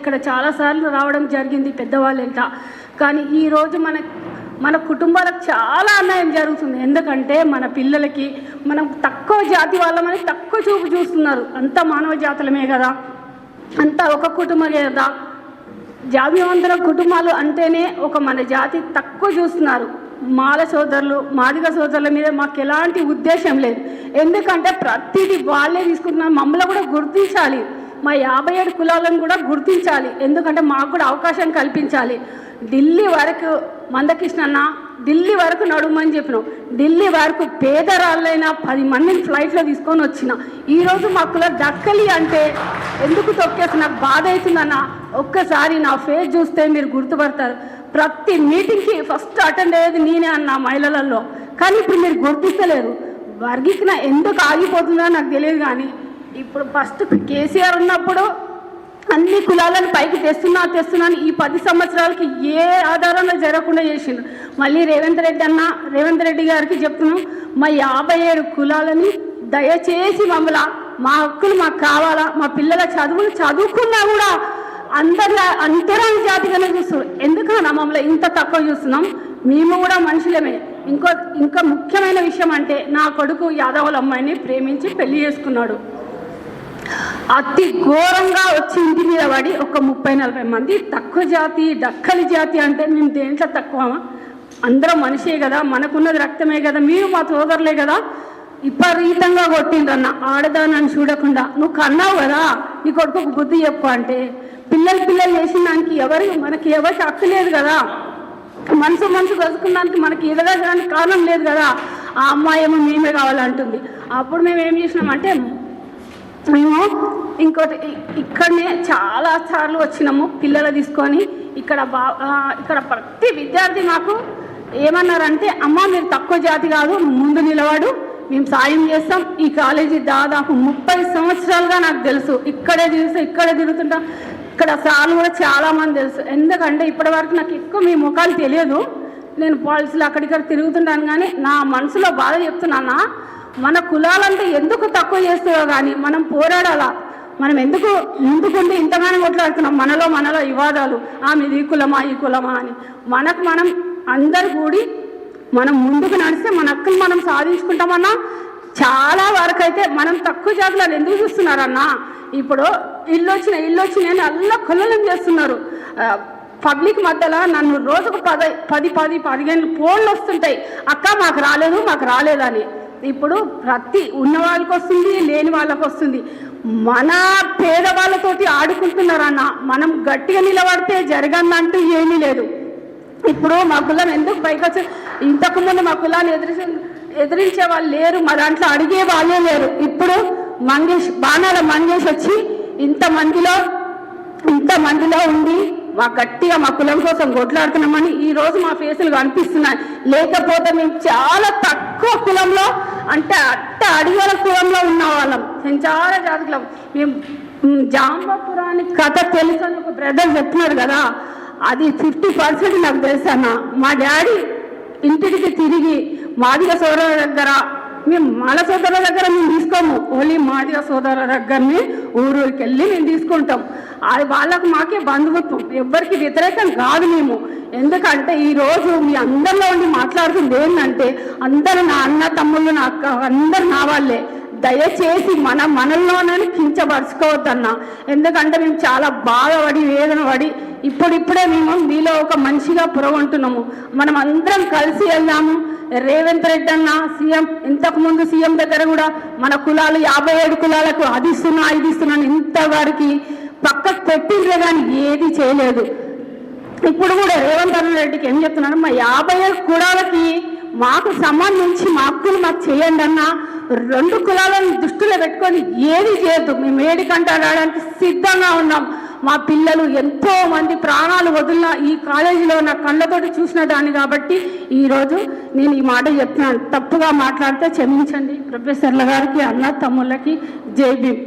ఇక్కడ చాలాసార్లు రావడం జరిగింది పెద్దవాళ్ళంట కానీ ఈరోజు మన మన కుటుంబాలకు చాలా అన్యాయం జరుగుతుంది. ఎందుకంటే మన పిల్లలకి మనం తక్కువ జాతి వాళ్ళమని తక్కువ చూపు చూస్తున్నారు. అంతా మానవ జాతులమే కదా. అంతా ఒక కుటుంబమే కదా. జాతివంతుల కుటుంబాలు అంటేనే ఒక మన జాతి తక్కువ చూస్తున్నారు. మాల సోదరులు మాదిగ సోదరుల మీద మాకు ఎలాంటి ఉద్దేశం లేదు. ఎందుకంటే ప్రతిదీ వాళ్ళే తీసుకుంటున్నారు. మమ్మల్ని కూడా గుర్తించాలి. మా యాభై ఏడు కులాలను కూడా గుర్తించాలి. ఎందుకంటే మాకు కూడా అవకాశం కల్పించాలి. ఢిల్లీ వరకు మందకృష్ణన్న ఢిల్లీ వరకు నడుమని చెప్పినాం. ఢిల్లీ వరకు పేదరాళ్ళైనా పది మందిని ఫ్లైట్లో తీసుకొని వచ్చిన. ఈరోజు మా కుల దక్కలి అంటే ఎందుకు తొక్కేసి నాకు బాధ అవుతుందన్న ఒక్కసారి నా ఫేస్ చూస్తే మీరు గుర్తుపడతారు. ప్రతి మీటింగ్కి ఫస్ట్ అటెండ్ అయ్యేది నేనే అన్న మహిళలలో. కానీ ఇప్పుడు మీరు గుర్తిస్తలేరు. వర్గీకరణ ఎందుకు ఆగిపోతుందో నాకు తెలియదు కానీ ఇప్పుడు ఫస్ట్ కేసీఆర్ ఉన్నప్పుడు అన్ని కులాలను పైకి తెస్తున్నా తెస్తున్నాను ఈ పది సంవత్సరాలకి ఏ ఆధారంలో జరగకుండా చేసిండు. మళ్ళీ రేవంత్ రెడ్డి అన్న రేవంత్ రెడ్డి గారికి చెప్తున్నాం మా యాభై ఏడు కులాలని దయచేసి మమ్మల్ని మా హక్కులు మాకు కావాలా మా పిల్లల చదువులు చదువుకున్నా కూడా అందరి అంతరాని జాతిగానే చూస్తున్నాం ఎందుకన్నా మమ్మల్ని ఇంత తక్కువ చూస్తున్నాం? మేము కూడా మనుషులమే. ఇంకో ఇంకా ముఖ్యమైన విషయం అంటే నా కొడుకు యాదవుల అమ్మాయిని ప్రేమించి పెళ్ళి చేసుకున్నాడు. అతి ఘోరంగా వచ్చి ఇంటి మీద పడి ఒక ముప్పై నలభై మంది తక్కువ జాతి డక్కలి జాతి అంటే మేము దేంట్లో తక్కువ అందరం మనిషే కదా మనకున్నది రక్తమే కదా మీరు మా సోదరులే కదా. విపరీతంగా కొట్టిండ్రన్న ఆడదానని చూడకుండా. నువ్వు కన్నావు కదా నీ కొడుకు బుద్ధి చెప్పు అంటే. పిల్లలు పిల్లలు చేసిన దానికి ఎవరు మనకి ఎవరికి హక్కు లేదు కదా. మనసు మనసు కలుసుకున్నానికి మనకి ఎదగడానికి కారణం లేదు కదా. ఆ అమ్మాయి ఏమో మేమే కావాలంటుంది. అప్పుడు మేము ఏం చేసినామంటే మేము ఇంకోటి ఇక్కడనే చాలా సార్లు వచ్చినాము పిల్లలు తీసుకొని. ఇక్కడ బా ఇక్కడ ప్రతి విద్యార్థి మాకు ఏమన్నారంటే అమ్మ మీరు తక్కువ జాతి కాదు ముందు నిలబడు మేము సాయం చేస్తాం. ఈ కాలేజీ దాదాపు ముప్పై సంవత్సరాలుగా నాకు తెలుసు. ఇక్కడే తెలుసు ఇక్కడే తిరుగుతుంటాం. ఇక్కడ సార్లు కూడా చాలామంది తెలుసు. ఎందుకంటే ఇప్పటి వరకు నాకు ఎక్కువ మీ ముఖాలు తెలియదు. నేను పాలసీలు అక్కడిక్కడ తిరుగుతుంటాను కానీ నా మనసులో బాధ చెప్తున్నానా? మన కులాలంటే ఎందుకు తక్కువ చేస్తుందో కానీ మనం పోరాడాలా? మనం ఎందుకు ముందుకుంటే ఇంతగానో కొట్లాడుతున్నాం? మనలో మనలో వివాదాలు. ఆ మీది ఈ కులమా ఈ కులమా అని. మనకు మనం అందరు కూడి మనం ముందుకు నడిస్తే మన హక్కులు మనం సాధించుకుంటామన్నా చాలా వరకు అయితే మనం తక్కువ జాతులను ఎందుకు చూస్తున్నారన్నా? ఇప్పుడు ఇల్లు వచ్చిన ఇల్లు వచ్చిన అల్లా కొల్లలం చేస్తున్నారు. పబ్లిక్ మధ్యలో నన్ను రోజుకు పది పది పది పదిహేను ఫోన్లు వస్తుంటాయి. అక్క మాకు రాలేదు మాకు రాలేదని. ఇప్పుడు ప్రతి ఉన్న వాళ్ళకి వస్తుంది లేని వాళ్ళకి వస్తుంది. మన పేదవాళ్ళతోటి ఆడుకుంటున్నారన్న మనం గట్టిగా నిలబడితే జరగందంటూ ఏమీ లేదు. ఇప్పుడు మా కులం ఎందుకు పైకి వచ్చి ఇంతకు ముందు మా కులాన్ని ఎదిరి ఎదిరించే వాళ్ళు లేరు మా దాంట్లో అడిగే వాళ్ళే లేరు. ఇప్పుడు మంగేష్ బాణాల మంగేష్ వచ్చి ఇంతమందిలో ఇంతమందిలో ఉండి మా గట్టిగా మా కులం కోసం కొట్లాడుతున్నామని ఈ రోజు మా ఫేసులు కనిపిస్తున్నాయి. లేకపోతే మేము చాలా తక్కువ కులంలో అంటే అట్ట అడిగల కులంలో ఉన్న వాళ్ళం మేము చాలా జాతకులం. మేము మ్, జాంబపురాని కథ తెలుసు అని ఒక బ్రదర్ చెప్తున్నారు కదా. అది ఫిఫ్టీ పర్సెంట్ నాకు తెలుసు అన్న. మా డాడీ ఇంటికి తిరిగి మాదిగ సోదరుల దగ్గర మేము మాల సోదరుల దగ్గర మేము తీసుకోము. ఓన్లీ మాదిగ సోదరుల దగ్గరని ఊరూరికి వెళ్ళి మేము తీసుకుంటాం. అది వాళ్ళకు మాకే బంధుత్వం. ఎవరికి వ్యతిరేకం కాదు మేము. ఎందుకంటే ఈరోజు మీ అందరిలో మాట్లాడుతుంది ఏంటంటే అందరు నా అన్న తమ్ముళ్ళు నా అక్క అందరు నా వాళ్ళే. దయచేసి మన మనల్లోనే కించపరుచుకోవద్దన్న. ఎందుకంటే మేము చాలా బాధపడి వేదన పడి ఇప్పుడిప్పుడే మేము మీలో ఒక మనిషిగా పురగొంటున్నాము. మనం అందరం కలిసి వెళ్దాము. రేవంత్ రెడ్డి అన్న సీఎం ఇంతకుముందు సీఎం దగ్గర కూడా మన కులాలు యాభై ఏడు కులాలకు అది ఇస్తున్నా ఇది ఇస్తున్నాను ఇంతవరకు పక్కకు పెట్టిండ్రే కానీ ఏది చేయలేదు. ఇప్పుడు కూడా రేవంత్ అన్న రెడ్డికి ఏం చెప్తున్నాను మా యాభై ఏడు కులాలకి మాకు సంబంధించి మా హక్కులు మాకు చేయండి అన్న రెండు కులాలను దృష్టిలో పెట్టుకొని ఏది చేయొద్దు. మేము ఏడి రావడానికి సిద్ధంగా ఉన్నాం. మా పిల్లలు ఎంతో మంది ప్రాణాలు వదిలిన ఈ కాలేజీలో నా కళ్ళతోటి చూసిన దాన్ని కాబట్టి ఈరోజు నేను ఈ మాట చెప్తున్నాను. తప్పుగా మాట్లాడితే క్షమించండి ప్రొఫెసర్ల గారికి అన్న తమ్ముళ్ళకి. జై భీమ్.